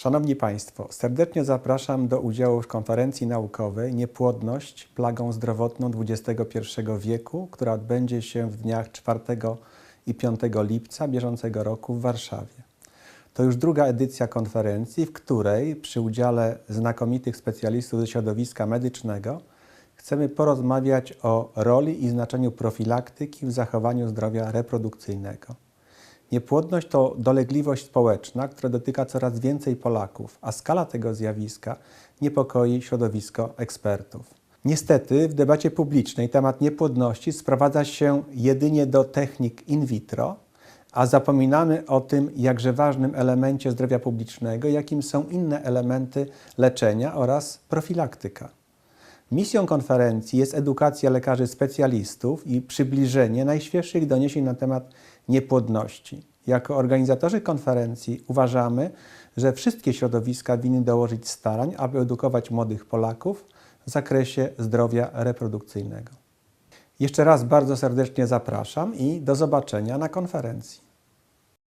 Szanowni Państwo, serdecznie zapraszam do udziału w konferencji naukowej Niepłodność plagą zdrowotną XXI wieku, która odbędzie się w dniach 4 i 5 lipca bieżącego roku w Warszawie. To już druga edycja konferencji, w której przy udziale znakomitych specjalistów ze środowiska medycznego chcemy porozmawiać o roli i znaczeniu profilaktyki w zachowaniu zdrowia reprodukcyjnego. Niepłodność to dolegliwość społeczna, która dotyka coraz więcej Polaków, a skala tego zjawiska niepokoi środowisko ekspertów. Niestety w debacie publicznej temat niepłodności sprowadza się jedynie do technik in vitro, a zapominamy o tym jakże ważnym elemencie zdrowia publicznego, jakim są inne elementy leczenia oraz profilaktyka. Misją konferencji jest edukacja lekarzy specjalistów i przybliżenie najświeższych doniesień na temat niepłodności. Jako organizatorzy konferencji uważamy, że wszystkie środowiska winny dołożyć starań, aby edukować młodych Polaków w zakresie zdrowia reprodukcyjnego. Jeszcze raz bardzo serdecznie zapraszam i do zobaczenia na konferencji.